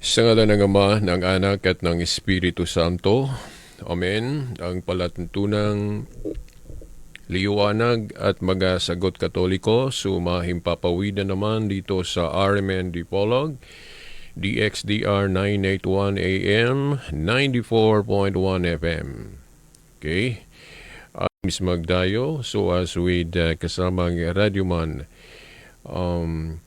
Sa ngala ng Ama, ng Anak at ng Espiritu Santo. Amen. Ang palatuntunang liwanag at magasagot katoliko, sumahing papawid na naman dito sa RMN Dipolog, DXDR 981 AM, 94.1 FM. Okay? Miss Magdayo, so as with uh, kasamang radyoman, um,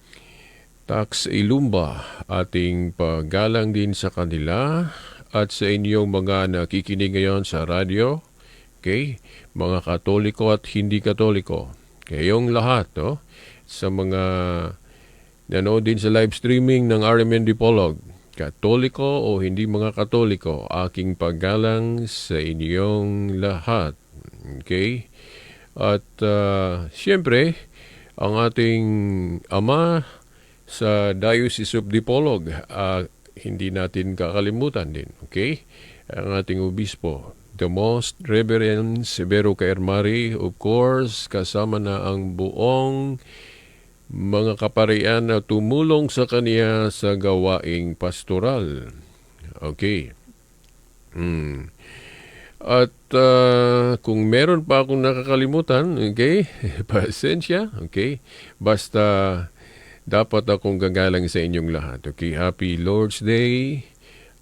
Tax Ilumba, ating paggalang din sa kanila at sa inyong mga nakikinig ngayon sa radyo, okay, mga katoliko at hindi katoliko, kayong lahat, no? sa mga nanood din sa live streaming ng RMN Dipolog, katoliko o hindi mga katoliko, aking paggalang sa inyong lahat. Okay? At uh, siyempre, ang ating ama sa Diocese of Dipolog, uh, hindi natin kakalimutan din. Okay? Ang ating obispo, the most Reverend Severo Caermari, of course, kasama na ang buong mga kaparian na tumulong sa kanya sa gawaing pastoral. Okay. Hmm. At uh, kung meron pa akong nakakalimutan, okay, pasensya, okay. Basta dapat akong gagalang sa inyong lahat. Okay, Happy Lord's Day.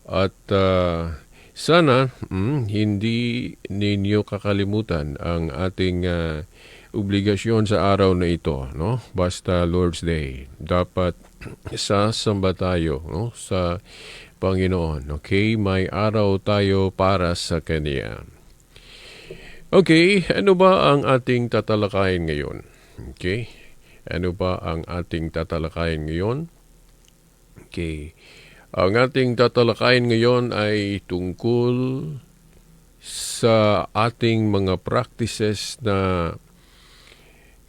At uh, sana mm, hindi ninyo kakalimutan ang ating uh, obligasyon sa araw na ito, no? Basta Lord's Day. Dapat sasamba tayo, no? Sa Panginoon. Okay, may araw tayo para sa Kanya. Okay, ano ba ang ating tatalakayin ngayon? Okay, ano ba ang ating tatalakayin ngayon? Okay, ang ating tatalakayin ngayon ay tungkol sa ating mga practices na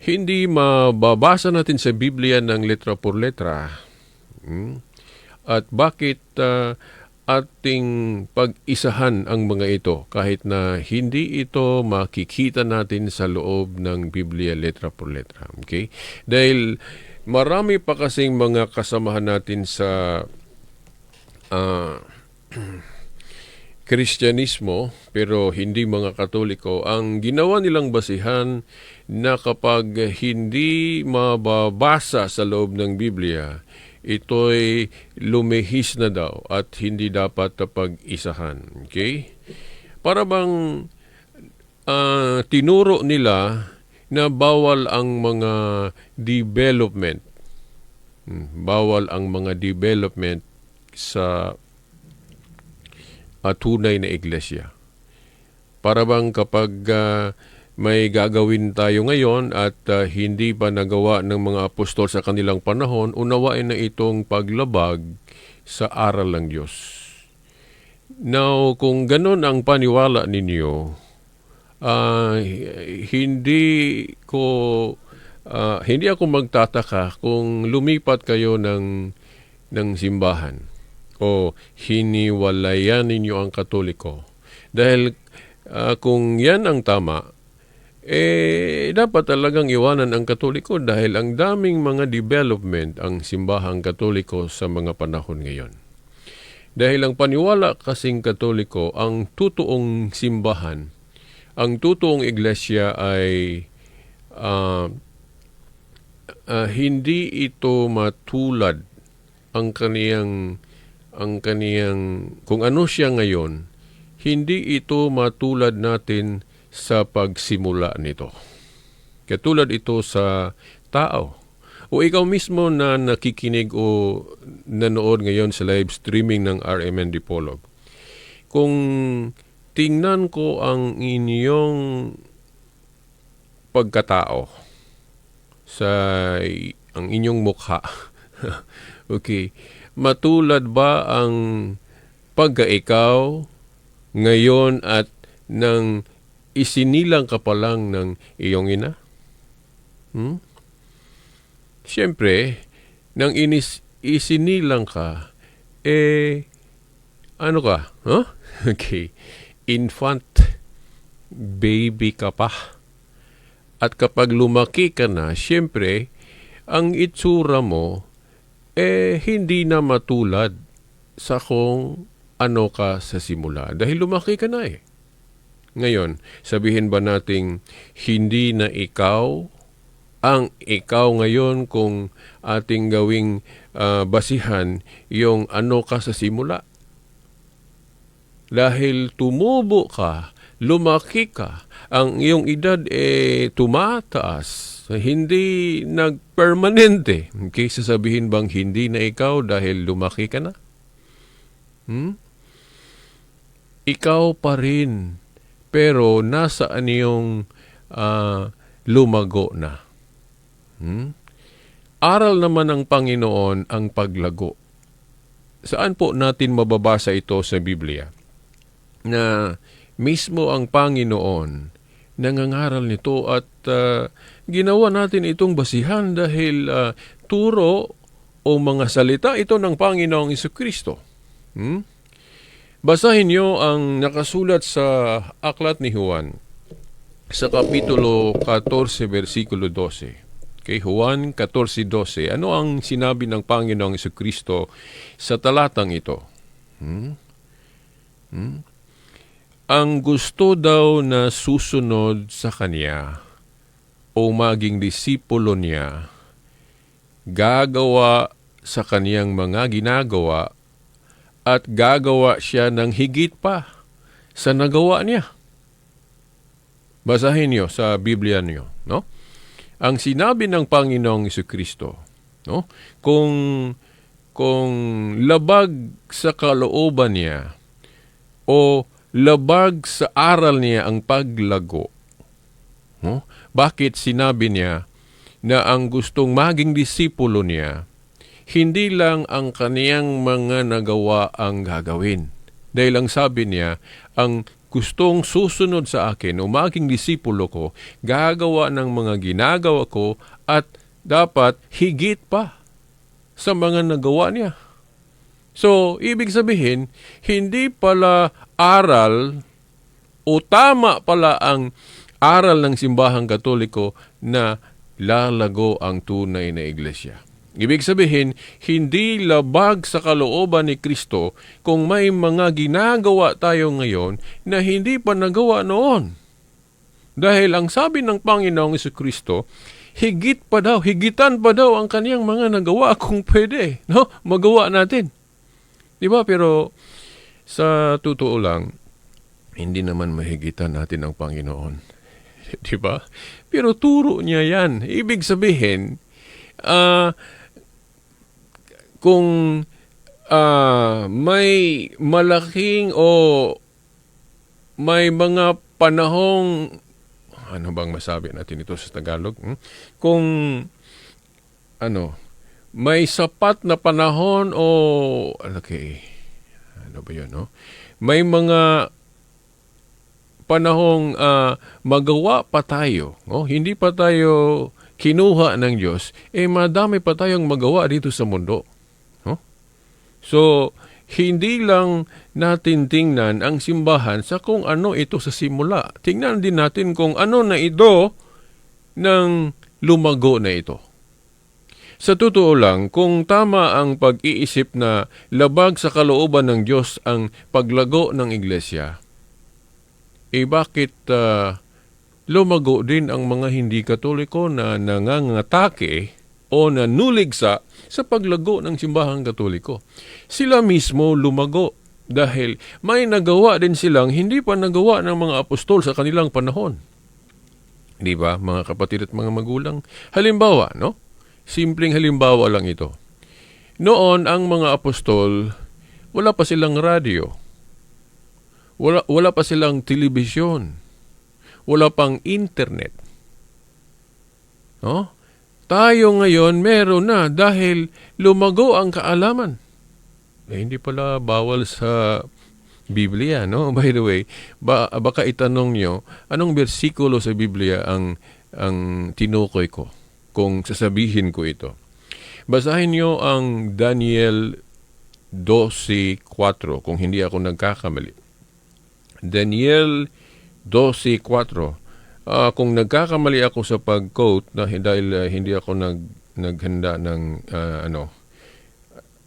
hindi mababasa natin sa Biblia ng letra por letra. Hmm? At bakit uh, ating pag-isahan ang mga ito kahit na hindi ito makikita natin sa loob ng Biblia letra por letra. Okay? Dahil marami pa kasing mga kasamahan natin sa uh, Kristyanismo pero hindi mga Katoliko ang ginawa nilang basihan na kapag hindi mababasa sa loob ng Biblia ito'y lumihis na daw at hindi dapat pag-isahan. Okay? Para bang uh, tinuro nila na bawal ang mga development. Hmm, bawal ang mga development sa uh, tunay na iglesia. Para bang kapag uh, may gagawin tayo ngayon at uh, hindi pa nagawa ng mga apostol sa kanilang panahon, unawain na itong paglabag sa aral ng Diyos. Now, kung ganon ang paniwala ninyo, uh, hindi ko uh, hindi ako magtataka kung lumipat kayo ng ng simbahan o hiniwalayan ninyo ang katoliko. Dahil uh, kung yan ang tama, eh dapat talagang iwanan ang katoliko dahil ang daming mga development ang simbahang katoliko sa mga panahon ngayon. Dahil ang paniwala kasing katoliko, ang totoong simbahan, ang totoong iglesia ay uh, uh, hindi ito matulad ang kaniyang ang kaniyang kung ano siya ngayon, hindi ito matulad natin sa pagsimula nito. Katulad ito sa tao. O ikaw mismo na nakikinig o nanood ngayon sa live streaming ng RMN Dipolog. Kung tingnan ko ang inyong pagkatao sa ang inyong mukha. okay. Matulad ba ang pagkaikaw ngayon at ng isinilang ka pa lang ng iyong ina? Hmm? Siyempre, nang inis, isinilang ka, eh, ano ka? Huh? Okay. Infant, baby ka pa. At kapag lumaki ka na, siyempre, ang itsura mo, eh, hindi na matulad sa kung ano ka sa simula. Dahil lumaki ka na eh. Ngayon, sabihin ba nating hindi na ikaw ang ikaw ngayon kung ating gawing ah, basihan yung ano ka sa simula? Dahil tumubo ka, lumaki ka, ang iyong edad eh tumataas, hindi nagpermanente. Kaysa sabihin bang hindi na ikaw dahil lumaki ka na? Hmm? Ikaw pa rin, pero nasaan yung ah, lumago na? Hmm? Aral naman ng Panginoon ang paglago. Saan po natin mababasa ito sa Biblia? Na mismo ang Panginoon nangangaral nito at ah, ginawa natin itong basihan dahil ah, turo o mga salita ito ng Panginoong Kristo. Hmm? Basahin niyo ang nakasulat sa aklat ni Juan sa kapitulo 14 versikulo 12. Kay Juan 14:12, ano ang sinabi ng Panginoong Kristo sa talatang ito? Hmm? Hmm? Ang gusto daw na susunod sa kanya o maging disipulo niya, gagawa sa kaniyang mga ginagawa at gagawa siya ng higit pa sa nagawa niya. Basahin niyo sa Biblia niyo, no? Ang sinabi ng Panginoong Kristo, no? Kung kung labag sa kalooban niya o labag sa aral niya ang paglago. No? Bakit sinabi niya na ang gustong maging disipulo niya, hindi lang ang kaniyang mga nagawa ang gagawin. Dahil ang sabi niya, ang gustong susunod sa akin o maging disipulo ko, gagawa ng mga ginagawa ko at dapat higit pa sa mga nagawa niya. So, ibig sabihin, hindi pala aral o tama pala ang aral ng simbahang katoliko na lalago ang tunay na iglesia. Ibig sabihin, hindi labag sa kalooban ni Kristo kung may mga ginagawa tayo ngayon na hindi pa nagawa noon. Dahil ang sabi ng Panginoong Kristo, higit pa daw, higitan pa daw ang kaniyang mga nagawa kung pwede, no? Magawa natin. 'Di ba? Pero sa totoo lang, hindi naman mahigitan natin ang Panginoon. 'Di ba? Pero turo niya 'yan. Ibig sabihin, ah kung ah, may malaking o may mga panahong ano bang masabi natin ito sa Tagalog? Hmm? Kung ano, may sapat na panahon o okay, ano ba yun, no? May mga panahong ah, magawa pa tayo, no? hindi pa tayo kinuha ng Diyos, eh madami pa tayong magawa dito sa mundo. So, hindi lang natin tingnan ang simbahan sa kung ano ito sa simula. Tingnan din natin kung ano na ito ng lumago na ito. Sa totoo lang, kung tama ang pag-iisip na labag sa kalooban ng Diyos ang paglago ng iglesia, eh bakit ah, lumago din ang mga hindi katoliko na nangangatake o nanuligsa sa paglago ng simbahang katoliko. Sila mismo lumago dahil may nagawa din silang hindi pa nagawa ng mga apostol sa kanilang panahon. Di ba, mga kapatid at mga magulang? Halimbawa, no? Simpleng halimbawa lang ito. Noon, ang mga apostol, wala pa silang radyo. Wala, wala pa silang telebisyon. Wala pang internet. No? Tayo ngayon meron na dahil lumago ang kaalaman. Eh, hindi pala bawal sa Biblia, no? By the way, ba, baka itanong nyo, anong bersikulo sa Biblia ang, ang tinukoy ko kung sasabihin ko ito? Basahin nyo ang Daniel 12.4 kung hindi ako nagkakamali. Daniel 12.4 Ah, kung nagkakamali ako sa pag-quote na dahil ah, hindi ako nag naghanda ng ah, ano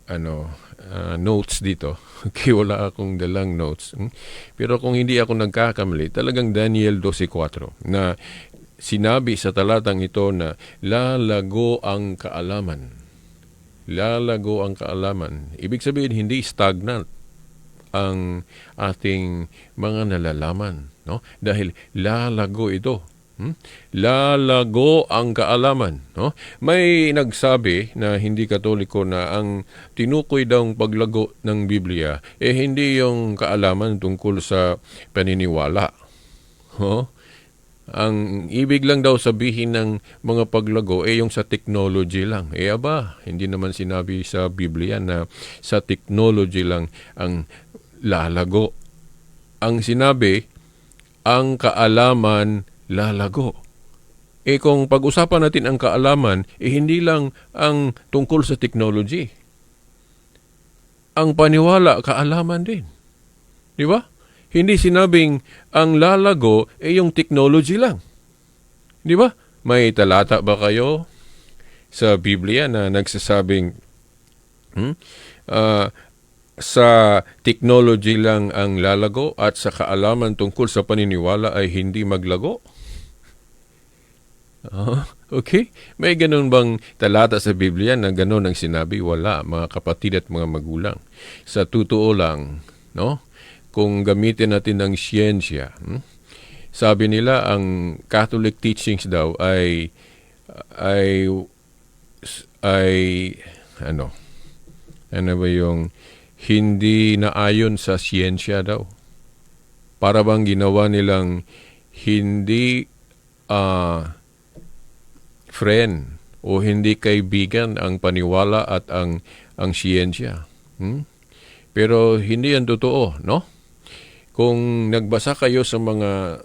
ano ah, notes dito. Okay, wala akong dalang notes. Hmm? Pero kung hindi ako nagkakamali, talagang Daniel 12.4 na sinabi sa talatang ito na lalago ang kaalaman. Lalago ang kaalaman. Ibig sabihin, hindi stagnant ang ating mga nalalaman. No? Dahil lalago ito. Hmm? Lalago ang kaalaman. No? May nagsabi na hindi katoliko na ang tinukoy daw paglago ng Biblia eh hindi yung kaalaman tungkol sa paniniwala. Oh? Ang ibig lang daw sabihin ng mga paglago eh yung sa technology lang. Eh aba, hindi naman sinabi sa Biblia na sa technology lang ang lalago. Ang sinabi, ang kaalaman lalago. Eh kung pag-usapan natin ang kaalaman, eh hindi lang ang tungkol sa technology. Ang paniwala, kaalaman din. Di ba? Hindi sinabing ang lalago eh yung technology lang. Di ba? May talata ba kayo sa Biblia na nagsasabing hmm, ah, sa technology lang ang lalago at sa kaalaman tungkol sa paniniwala ay hindi maglago? Ah, okay. May ganun bang talata sa Biblia na ganun ang sinabi? Wala, mga kapatid at mga magulang. Sa totoo lang, no? Kung gamitin natin ang siyensya, hmm? sabi nila ang Catholic teachings daw ay ay ay ano ano ba yung hindi naayon sa siyensya daw. Para bang ginawa nilang hindi ah friend o hindi kaibigan ang paniwala at ang ang siyensya. Hmm? Pero hindi yan totoo, no? Kung nagbasa kayo sa mga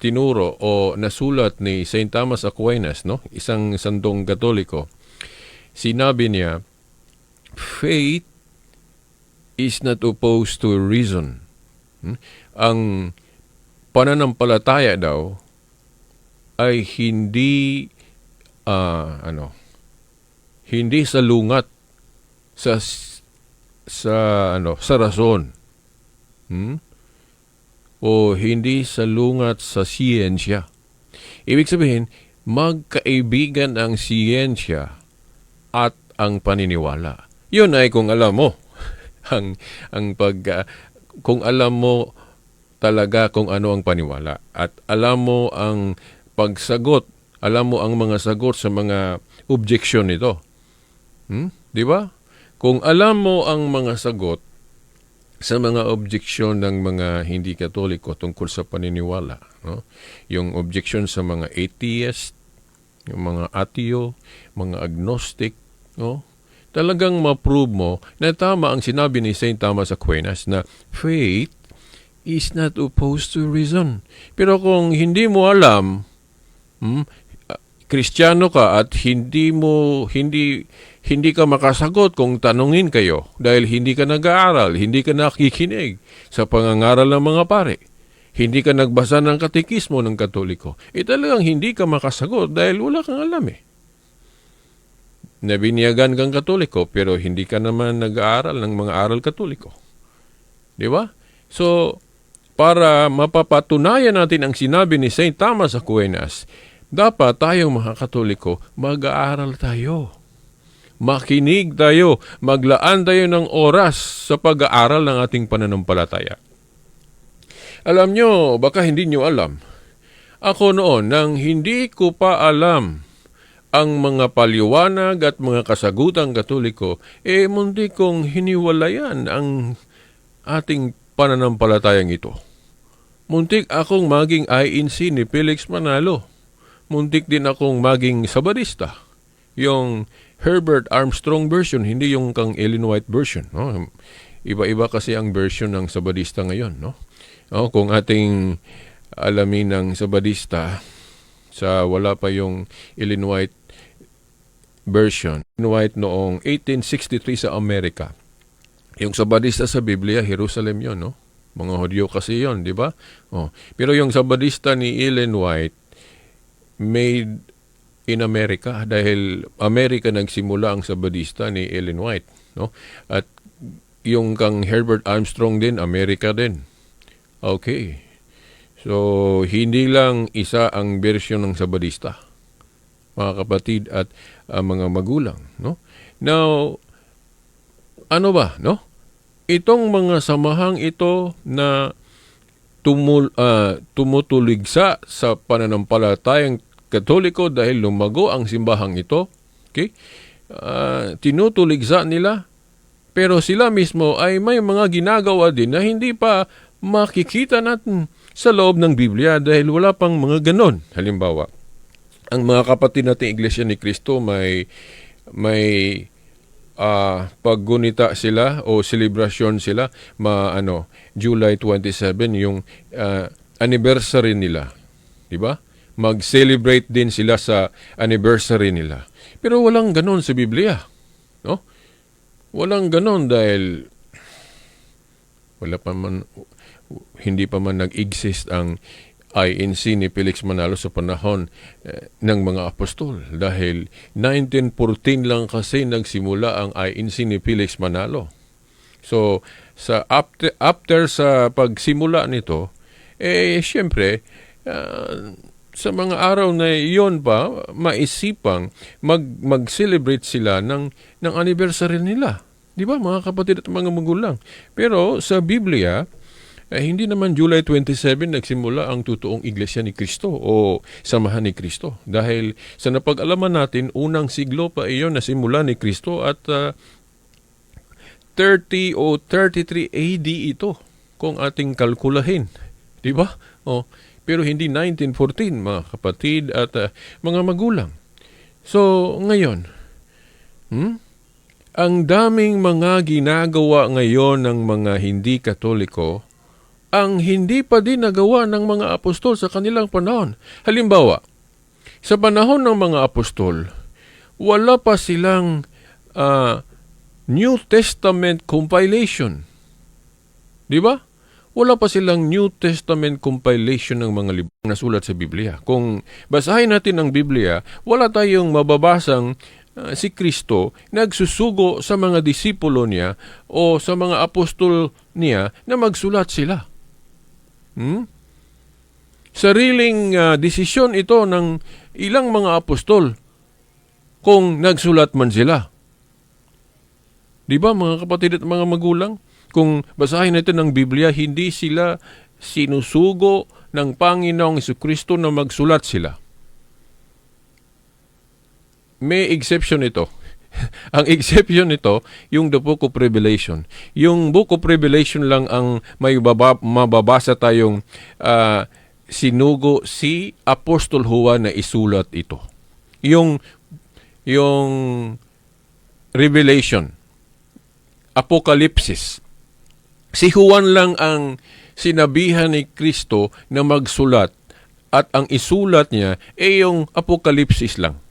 tinuro o nasulat ni St. Thomas Aquinas, no? Isang sandong katoliko, sinabi niya, faith is not opposed to reason. Hmm? Ang pananampalataya daw ay hindi ah, ano hindi salungat sa sa ano sa rason hmm? o hindi salungat sa siyensya ibig sabihin magkaibigan ang siyensya at ang paniniwala yun ay kung alam mo ang ang pag ah, kung alam mo talaga kung ano ang paniwala at alam mo ang pagsagot, alam mo ang mga sagot sa mga objection nito. Hmm? Di ba? Kung alam mo ang mga sagot sa mga objection ng mga hindi katoliko tungkol sa paniniwala, no? yung objection sa mga atheist, yung mga ateo, mga agnostic, no? Talagang ma-prove mo na tama ang sinabi ni St. Thomas Aquinas na faith is not opposed to reason. Pero kung hindi mo alam, Hmm? Kristiyano ka at hindi mo hindi hindi ka makasagot kung tanungin kayo dahil hindi ka nag-aaral, hindi ka nakikinig sa pangangaral ng mga pare. Hindi ka nagbasa ng katekismo ng Katoliko. Eh talagang hindi ka makasagot dahil wala kang alam eh. Nabiniyagan kang Katoliko pero hindi ka naman nag-aaral ng mga aral Katoliko. Di ba? So, para mapapatunayan natin ang sinabi ni St. Thomas Aquinas, dapat tayong mga Katoliko, mag-aaral tayo. Makinig tayo, maglaan tayo ng oras sa pag-aaral ng ating pananampalataya. Alam nyo, baka hindi nyo alam. Ako noon, nang hindi ko pa alam ang mga paliwanag at mga kasagutang katoliko, eh munti kong hiniwalayan ang ating pananampalatayang ito. Muntik akong maging INC ni Felix Manalo muntik din akong maging sabadista. Yung Herbert Armstrong version, hindi yung kang Ellen White version. No? Iba-iba kasi ang version ng sabadista ngayon. No? No, kung ating alamin ng sabadista, sa wala pa yung Ellen White version. White noong 1863 sa Amerika. Yung sabadista sa Biblia, Jerusalem yon no? Mga Hudyo kasi yon di ba? Oh. Pero yung sabadista ni Ellen White, made in America dahil Amerika nagsimula ang Sabadista ni Ellen White, no? At yung kang Herbert Armstrong din, Amerika din. Okay. So, hindi lang isa ang bersyon ng Sabadista, mga kapatid at ah, mga magulang, no? Now, ano ba, no? Itong mga samahang ito na tumul, ah, tumutuligsa sa pananampalatayang katoliko dahil lumago ang simbahang ito, okay? Ah, tinutuligsa nila, pero sila mismo ay may mga ginagawa din na hindi pa makikita natin sa loob ng Biblia dahil wala pang mga ganon. Halimbawa, ang mga kapatid nating Iglesia ni Cristo may may ah paggunita sila o selebrasyon sila ma ano July 27 yung ah, anniversary nila. 'Di ba? Mag-celebrate din sila sa anniversary nila. Pero walang ganon sa Biblia. No? Walang ganon dahil wala pa man hindi pa man nag-exist ang INC ni Felix Manalo sa panahon eh, ng mga apostol dahil 1914 lang kasi nagsimula ang INC ni Felix Manalo. So sa after, after sa pagsimula nito eh syempre ah, sa mga araw na iyon pa maisipang mag mag-celebrate sila ng ng anniversary nila. 'Di ba mga kapatid at mga magulang? Pero sa Biblia eh, hindi naman July 27 nagsimula ang totoong iglesia ni Kristo o samahan ni Kristo. Dahil sa napag-alaman natin, unang siglo pa iyon na simula ni Kristo at ah, 30 o 33 AD ito kung ating kalkulahin. Di ba? O, pero hindi 1914 mga kapatid at ah, mga magulang. So, ngayon, hmm? ang daming mga ginagawa ngayon ng mga hindi katoliko ang hindi pa din nagawa ng mga apostol sa kanilang panahon. Halimbawa, sa panahon ng mga apostol, wala pa silang ah, New Testament compilation. Di ba? Wala pa silang New Testament compilation ng mga libro na sulat sa Biblia. Kung basahin natin ang Biblia, wala tayong mababasang ah, si Kristo nagsusugo sa mga disipulo niya o sa mga apostol niya na magsulat sila. Hmm? Sariling ah, desisyon ito ng ilang mga apostol kung nagsulat man sila. Di ba mga kapatid at mga magulang? Kung basahin natin ang Biblia, hindi sila sinusugo ng Panginoong Kristo na magsulat sila. May exception ito. ang exception nito, yung the Book of Revelation. Yung Book of Revelation lang ang may baba, mababasa tayong ah, sinugo si Apostol Juan na isulat ito. Yung yung Revelation, Apokalipsis. Si Juan lang ang sinabihan ni Kristo na magsulat at ang isulat niya ay yung Apokalipsis lang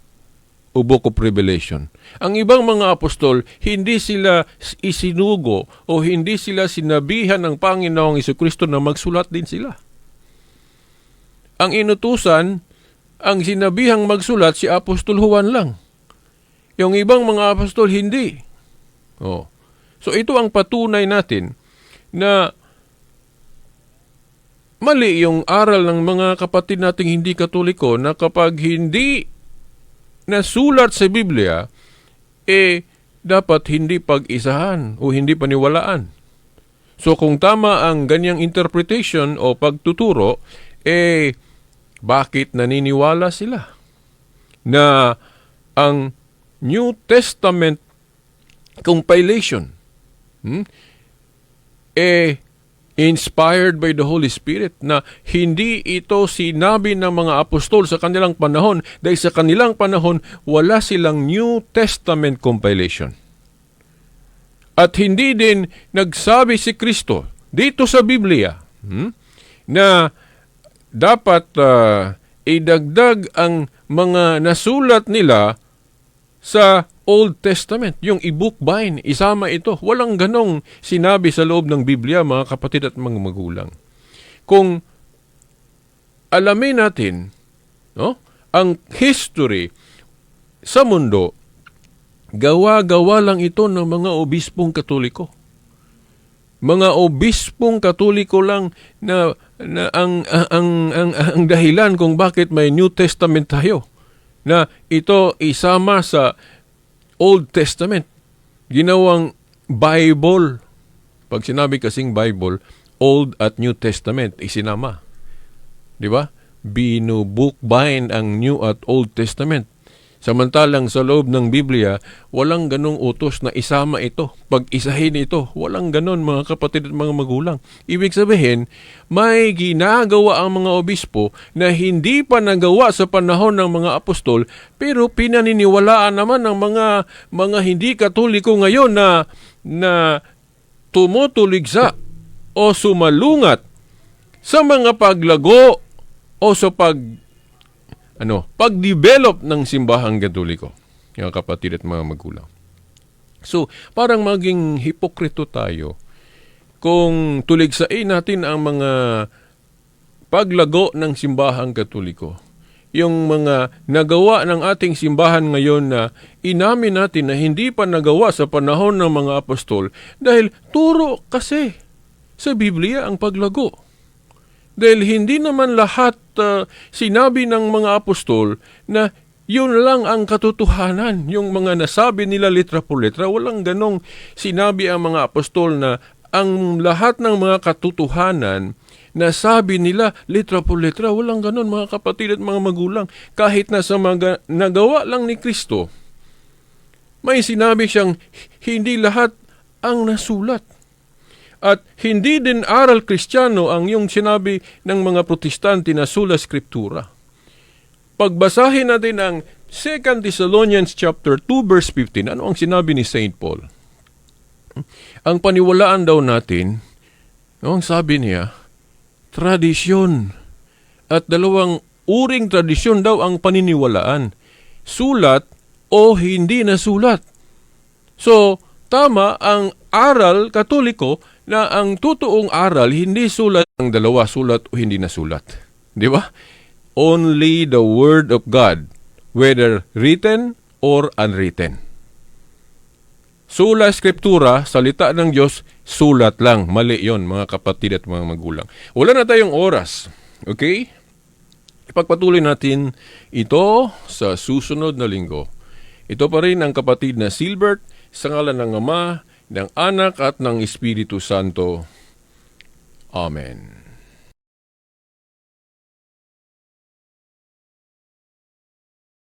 o Book of Revelation. Ang ibang mga apostol, hindi sila isinugo o hindi sila sinabihan ng Panginoong Kristo na magsulat din sila. Ang inutusan, ang sinabihang magsulat si Apostol Juan lang. Yung ibang mga apostol, hindi. Oh. So ito ang patunay natin na mali yung aral ng mga kapatid nating hindi katoliko na kapag hindi nasulat sa Biblia, eh, dapat hindi pag-isahan o hindi paniwalaan. So kung tama ang ganyang interpretation o pagtuturo, eh, bakit naniniwala sila na ang New Testament compilation hmm, eh inspired by the Holy Spirit na hindi ito sinabi ng mga apostol sa kanilang panahon dahil sa kanilang panahon wala silang New Testament compilation. At hindi din nagsabi si Kristo dito sa Biblia hmm, na dapat uh, idagdag ang mga nasulat nila sa Old Testament, yung i-bookbind, isama ito. Walang ganong sinabi sa loob ng Biblia, mga kapatid at mga magulang. Kung alamin natin no, ang history sa mundo, gawa-gawa lang ito ng mga obispong katoliko. Mga obispong katoliko lang na, na ang, ang, ang, ang, ang dahilan kung bakit may New Testament tayo. Na ito isama sa Old Testament. Ginawang Bible. Pag sinabi kasing Bible, Old at New Testament, isinama. Di ba? Binubukbind ang New at Old Testament. Samantalang sa loob ng Biblia, walang ganong utos na isama ito, pag-isahin ito. Walang ganon mga kapatid at mga magulang. Ibig sabihin, may ginagawa ang mga obispo na hindi pa nagawa sa panahon ng mga apostol, pero pinaniniwalaan naman ng mga mga hindi katoliko ngayon na na tumutuligsa o sumalungat sa mga paglago o sa pag ano, pag-develop ng simbahang katoliko, mga kapatid at mga magulang. So, parang maging hipokrito tayo kung tuligsain natin ang mga paglago ng simbahang katoliko. Yung mga nagawa ng ating simbahan ngayon na inamin natin na hindi pa nagawa sa panahon ng mga apostol dahil turo kasi sa Biblia ang paglago. Dahil hindi naman lahat uh, sinabi ng mga apostol na yun lang ang katotohanan. Yung mga nasabi nila litra po litra, walang ganong sinabi ang mga apostol na ang lahat ng mga katotohanan na sabi nila litra po litra, walang ganon mga kapatid at mga magulang. Kahit na sa mga nagawa lang ni Kristo, may sinabi siyang hindi lahat ang nasulat. At hindi din aral kristyano ang yung sinabi ng mga protestante na sula scriptura. Pagbasahin natin ang 2 Thessalonians chapter 2 verse 15, ano ang sinabi ni St. Paul? Ang paniwalaan daw natin, ano ang sabi niya, tradisyon. At dalawang uring tradisyon daw ang paniniwalaan. Sulat o hindi na sulat. So, tama ang aral katoliko na ang totoong aral hindi sulat ang dalawa sulat o hindi nasulat. Di ba? Only the word of God, whether written or unwritten. Sula Skriptura, salita ng Diyos, sulat lang. Mali yon mga kapatid at mga magulang. Wala na tayong oras. Okay? Ipagpatuloy natin ito sa susunod na linggo. Ito pa rin ang kapatid na Silbert sa ngalan ng Ama, ng Anak at ng Espiritu Santo. Amen.